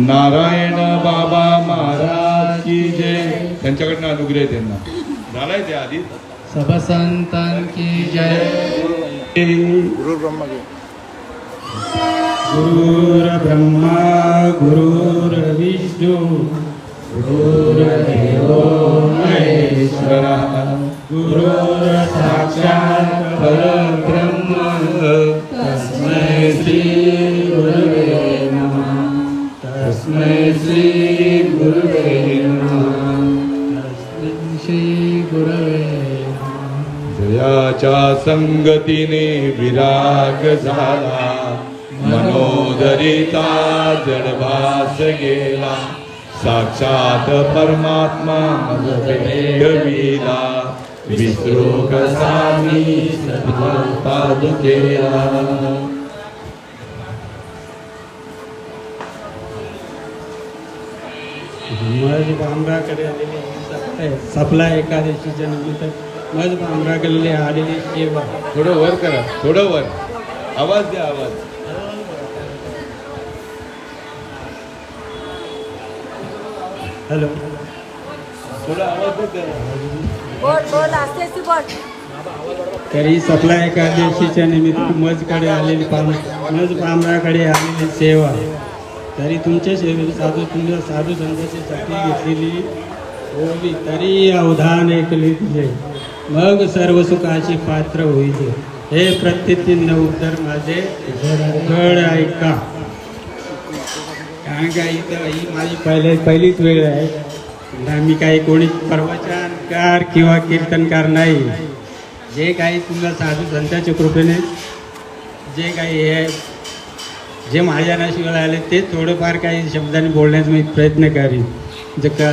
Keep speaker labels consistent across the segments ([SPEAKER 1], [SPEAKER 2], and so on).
[SPEAKER 1] नारायण बाबा महाराज की जय. त्यांच्याकडनं अनुग्रह त्यांना. झालाय ते आधी.
[SPEAKER 2] सब संतांकी जय.
[SPEAKER 3] गुरुर्ब्रह्मा गुरुर्विष्णू गुरुर्देवो महेश्वरः गुरुर्साक्षात् परब्रह्म. तस्मै श्री गुरुवे
[SPEAKER 1] संगतीने विराग झाला. मनोदरिता जडभास गेला. साक्षात परमात्मा भेटविला विसरू कसा मी पादुकेला
[SPEAKER 3] मज भामराकडे आलेले सपला एकादशीच्या निमित्त मज भामराकडे आलेली सेवा
[SPEAKER 1] थोडं वर करा थोडं वर. आवाज द्या आवाज.
[SPEAKER 3] हॅलो.
[SPEAKER 1] थोडा आवाज द्या
[SPEAKER 3] तरी सपला एकादशीच्या निमित्त मजकडे आलेली पाम मज भामराकडे आलेली सेवा. तरी तुमच्या सेवे साधू तुमच्या साधू संतांची साठी घेतलेली ओवी तरी अवधान ऐकले तुझे मग सर्व सुखाची पात्र होईल हे प्रत्येक उत्तर माझे घड ऐका. कारण का इथं ही माझी पहिले पहिलीच वेळ आहे. मी काही कोणी प्रवचनकार किंवा कीर्तनकार नाही. जे काही तुला साधू संतांच्या कृपेने जे काही हे जे माझ्या नशिबाला आले ते थोडंफार काही शब्दांनी बोलण्याचा मी प्रयत्न करीन. जर का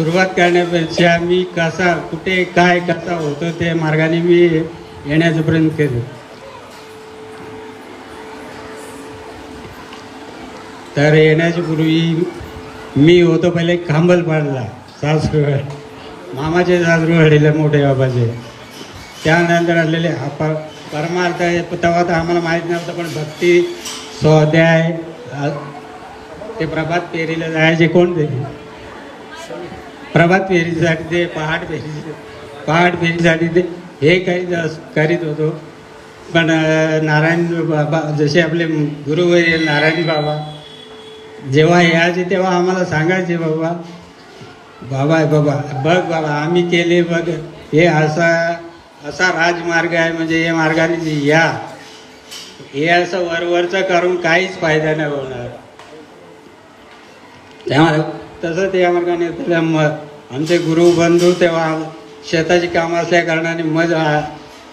[SPEAKER 3] सुरुवात करण्यापेक्षा मी कसा कुठे काय कसा होतो ते मार्गाने मी येण्याचा प्रयत्न केलो. तर येण्याच्या पूर्वी मी होतो पहिले खांबल पाडला सासरवाड. मामाचे सासरवाडीला मोठे बाबाचे. त्यानंतर आलेले पर परमार्थ आहे तेव्हा तर आम्हाला माहीत नव्हतं पण भक्ती स्वाध्याय ते प्रभात पेरीला जायचे कोण ते प्रभात फेरीसाठी ते पहाट फेरी पहाट फेरीसाठी ते हे काही करीत होतो. पण नारायण बाबा जसे आपले गुरुवर्य नारायण बाबा जेव्हा यायचे तेव्हा आम्हाला सांगायचे बाबा बाबा आहे बाबा बघ बाबा आम्ही केले बघ हे असा असा राजमार्ग आहे म्हणजे या मार्गाने या. हे असं वरवरचं करून काहीच फायदा नाही होणार. त्यामुळे तसंच या मार्गाने आमचे गुरु बंधू तेव्हा शेताची कामं असल्या कारणाने मज आ-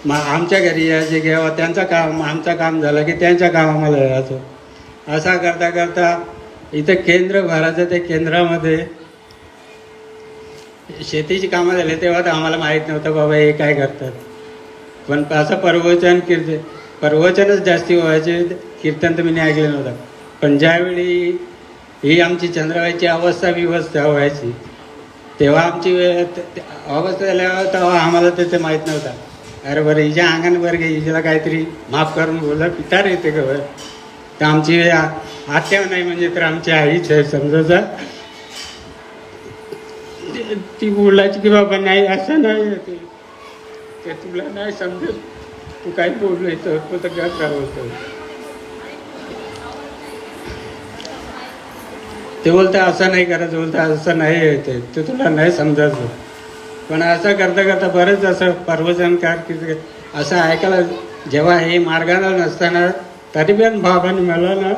[SPEAKER 3] मा- आमच्या घरी यायचे किंवा त्यांचं काम आमचं काम झालं की त्यांच्या काम आम्हाला असा करता करता इथं केंद्र भरायचं ते केंद्रामध्ये शेतीची कामं झाली तेव्हा तर आम्हाला माहीत नव्हतं बाबा हे काय करतात. पण असं प्रवचन कीर्तन प्रवचनच जास्ती व्हायचे कीर्तन तर मी नाही ऐकलं नव्हतं. पण ज्यावेळी ही आमची चंद्रबाईची अवस्था विवस्था व्हायची. तेव्हा आमची वेळ अवस्था झाल्यावर तेव्हा आम्हाला त्याचं माहीत नव्हता. अरे बरं हिच्या अंगणवर गे घे हिच्याला काहीतरी माफ करून बोललं पिता येते का बरं. तर आमची आत्या नाही म्हणजे तर आमची आईच आहे समजायचा ती- बोलायची की बाबा नाही असं नाही ते. तुला नाही समजत. तू काही बोललो इथं तो तर काय होतं. ते बोलतं असं नाही करायचं बोलतं असं नाही आहे ते. तुला नाही समजायचं. पण असं करता करता बरंच असं प्रवचनकार की असं ऐकायला जेव्हा हे मार्गाला नसताना तरी पण बाबांनी मला ना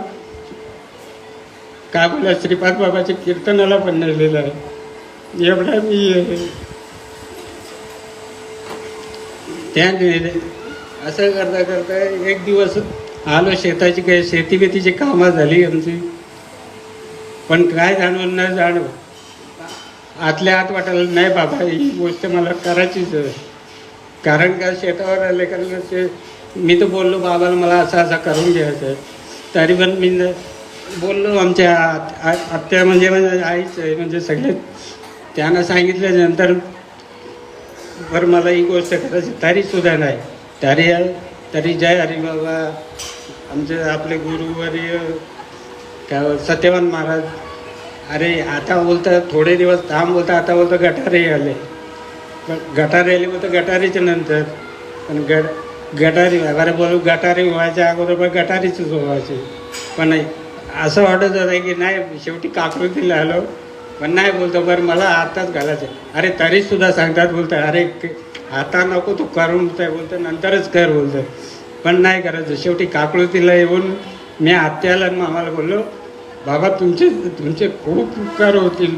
[SPEAKER 3] काय बोला श्रीपाद बाबाच्या कीर्तनाला पण नेलेलं आहे. एवढा मी त्या असं करता करता एक दिवस आलो शेताची काही शेती बेतीची कामं झाली आमची. पण काय जाणव नाही जाणव आतल्या आत वाटायला नाही बाबा ही गोष्ट मला करायचीच आहे. कारण का शेतावर आले? कारण ते मी तर बोललो बाबाला मला असं असं करून घ्यायचं आहे. तरी पण मी बोललो आमच्या आत- आ- आत्या म्हणजे म्हणजे आईच आहे म्हणजे सगळे त्यांना सांगितल्यानंतर बरं मला ही गोष्ट करायची तरी सुद्धा नाही. तरी तरी जय हरी बाबा आमचे आपले गुरुवर्य त्यावर सत्यवान महाराज अरे आता बोलतं थोडे दिवस थांब बोलतं आता बोलतं गटारे आले. पण गटारे आले बोलतं गटारीच्या नंतर. पण गट गटारी अरे बोलू गटारी व्हायच्या अगोदर पण गटारीच व्हायची. पण नाही असं वाटत होतं की नाही शेवटी काकृतीला आलो पण नाही बोलतो बरं मला आताच घालायचं अरे तरीसुद्धा सांगतात बोलतं अरे आता नको तू करून बोलतं नंतरच कर बोलतं. पण नाही करायचं शेवटी काकृतीला येऊन मी आत्याला मामाला बोललो बाबा तुमचे तुमचे खूप उपकार होतील.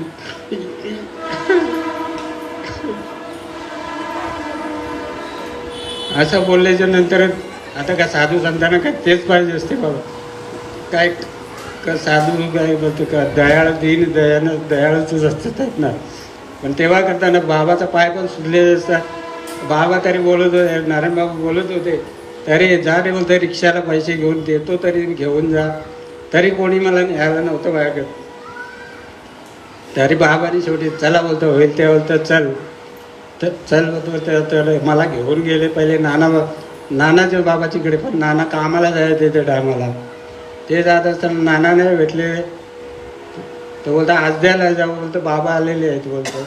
[SPEAKER 3] असं बोलल्याच्या नंतर आता का साधू संतांना काय तेच पाहिजे असते बाबा. काय का साधू काय बोलतो का? दयाळ दिन दयानं दयाळच असतात ना. पण तेव्हा करताना बाबाचा पाय पण सुटलेले असतात. बाबा तरी बोलत होते नारायण बाबा बोलत होते. तरी जा रे बोलते रिक्षाला पैसे घेऊन देतो तरी घेऊन जा. तरी कोणी मला न्यायला नव्हतं माझ्याकडे तरी बाबाने शेवटी चला बोलतो होईल ते बोलतं चल. तर चल बोलतो मला घेऊन गेले पहिले नाना नानाच्या बाबाच्याकडे पण नाना कामाला जायचे त्या टायमाला. ते जात असताना नाना नाही भेटले. तो बोलता आज द्यायला जाऊ बोलतो बाबा आलेले आहेत बोलतो.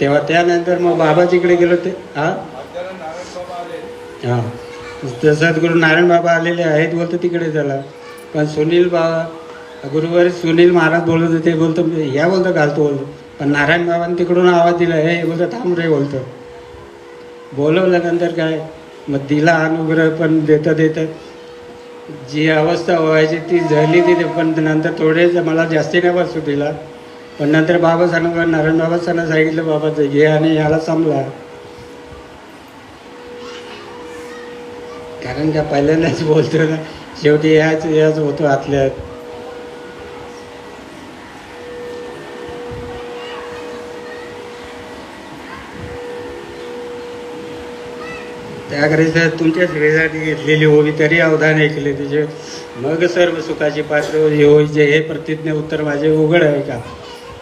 [SPEAKER 3] तेव्हा त्यानंतर मग बाबाजीकडे गेलो ते हा? हां. जसं गुरु नारायण बाबा आलेले आहेत बोलतो तिकडे त्याला पण सुनील बाबा गुरुवारी सुनील महाराज बोलत होते बोलतो या बोलतो घालतो बोलतो. पण नारायण बाबांनी तिकडून आवाज दिला हे बोलतो थांब रे बोलतो. बोलवल्यानंतर काय मग दिला अनुग्रह पण देता देता. जी अवस्था व्हायची ती झाली तिथे पण नंतर थोडे मला जास्ती नाही बसू दिला पण नंतर बाबा सांगा नारायण बाबा सांगितलं बाबा हे घे आणि याला संपला कारण का पहिल्यांदाच बोलतो ना शेवटी याच याच होतो आतल्यात त्याकरिता तुमच्या सेवेसाठी घेतलेली होवी तरी अवधान ऐकले तिचे. मग सर्व सुखाची पात्र होईचे हे प्रतिज्ञा उत्तर माझे उघड आहे का?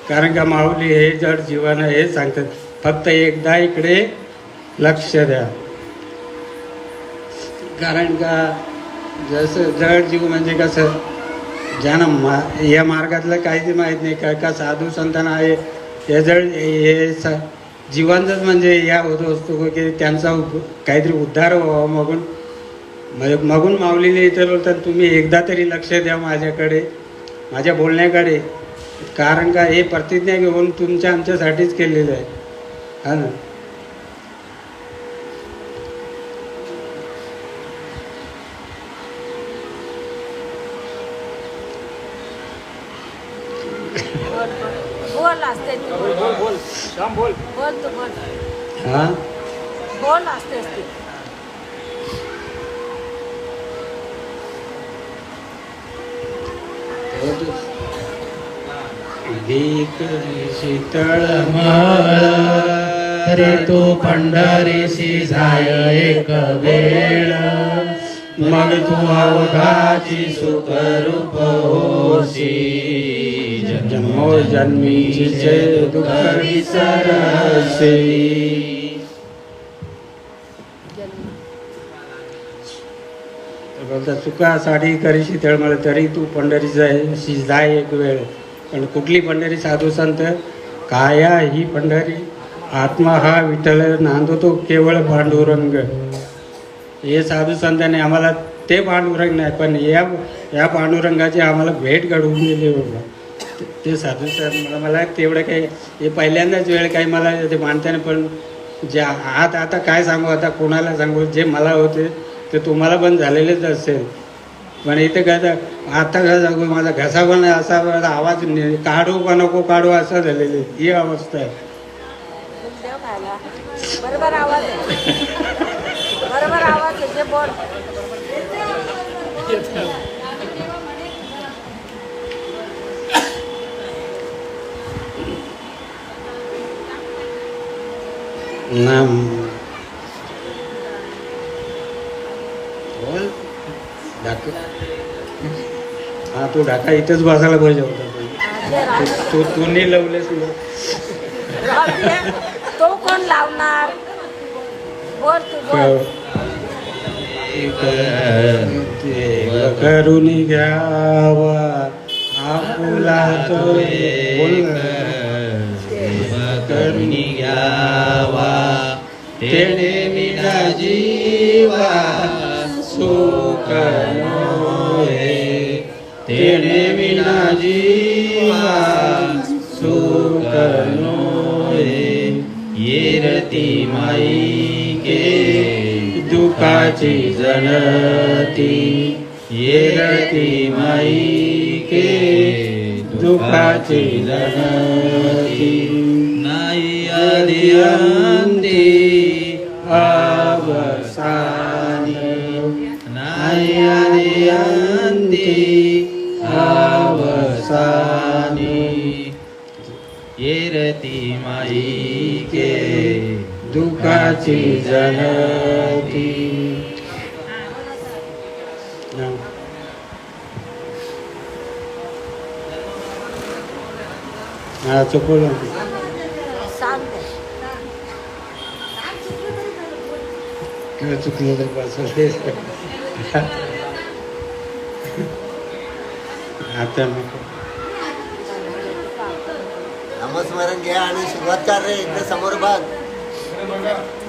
[SPEAKER 3] कारण का माऊली हे जड जीवन आहे हे सांगतात. फक्त एकदा इकडे लक्ष द्या. कारण का जसं जड जीव म्हणजे कसं ज्यांना मा या मार्गातलं काहीच माहीत नाही का का साधू संतान आहे हे जड हे स जीवांचंच म्हणजे या होत असतो हो की त्यांचा उप- काहीतरी उद्धार व्हावा मागून म्हणजे मागून माऊलीने इतर बोलतात तुम्ही एकदा तरी लक्ष द्या माझ्याकडे माझ्या बोलण्याकडे कारण का हे प्रतिज्ञा घेऊन तुमच्या आमच्यासाठीच केलेलं आहे. हा ना
[SPEAKER 4] बोल बोल बोल असते ती बोल बोल बोल. बोल तू बोल.
[SPEAKER 3] हां?
[SPEAKER 4] बोल असते असते.
[SPEAKER 3] भीक शीतळ
[SPEAKER 2] रे तू पंढरीशी जाय एक वेळ.
[SPEAKER 3] मग तू अवघाची
[SPEAKER 2] सुखरूप होशी
[SPEAKER 3] जन्मो जन्मीचे दुःख
[SPEAKER 2] विसरसे
[SPEAKER 3] बोलता चुका साडी करीशी शीतळ मला तरी तू पंढरी जायशी जाय एक वेळ. पण कुठली पंढरी साधू संत? काया ही पंढरी? आत्मा हा विठ्ठल नांदतो केवळ पांडुरंग हे साधू संतांनी आम्हाला ते पांडुरंग नाही पण या या पांडुरंगाची आम्हाला भेट घडवून दिली बाबा. ते- साधू सर मला मला तेवढं काही हे पहिल्यांदाच वेळ काही मला ते मानताना पण जे आत आता काय सांगू? आता कोणाला सांगू? जे मला होते ते तुम्हाला पण झालेलेच असेल. पण इथे काय तर आता काय सांगू? माझा घसा पण असा आवाज काढू का नको काढू असं झालेले ही अवस्था आहे.
[SPEAKER 4] बरोबर आवाज बरोबर आवाज बोल.
[SPEAKER 3] ना बोल ढाका. हा तू ढाका इथंच बसायला पाहिजे होता. पण. तू तू नाही. लावलेस ना.
[SPEAKER 4] राहू दे. तो कोण लावणार? बोल तू बोल.
[SPEAKER 3] करून घ्यावा आपुला तो बोल
[SPEAKER 2] करुणी घ्यावा તેણે विना જીવા सुख नोहे તેણે विना જીવા सुख नोहे येरती माई के दुखाची जनती। येरती माई के दुखाची जनती। नाही आदियंती येरती माई के
[SPEAKER 3] दुखाची जनती हा चुकवलं
[SPEAKER 4] सांगते
[SPEAKER 3] किंवा चुकलं तर बस आता नको
[SPEAKER 5] नामस्मरण घ्या आणि सुरुवात कर रे इकडे समोर बघ.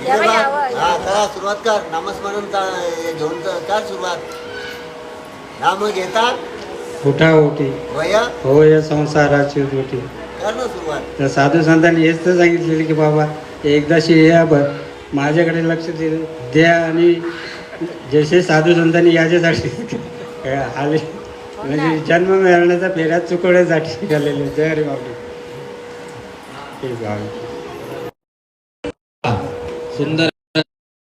[SPEAKER 5] इकडे हा. करा सुरुवात कर. नामस्मरण हे घेऊन कर सुरुवात. नाम घेता?
[SPEAKER 3] उठा उठी.
[SPEAKER 5] वय?
[SPEAKER 3] हो या संसाराची उठी.
[SPEAKER 5] कर ना सुरुवात.
[SPEAKER 3] तर साधू संतांनी हेच तर सांगितलेले की बाबा एकदाशी या बर माझ्याकडे लक्ष दे द्या आणि जसे साधू संतांनी याच्यासाठी आले म्हणजे जन्म मिळण्याचा फेऱ्यात चुकवण्यासाठी झालेले जय रे बाबा ठीक आहे
[SPEAKER 2] सुंदर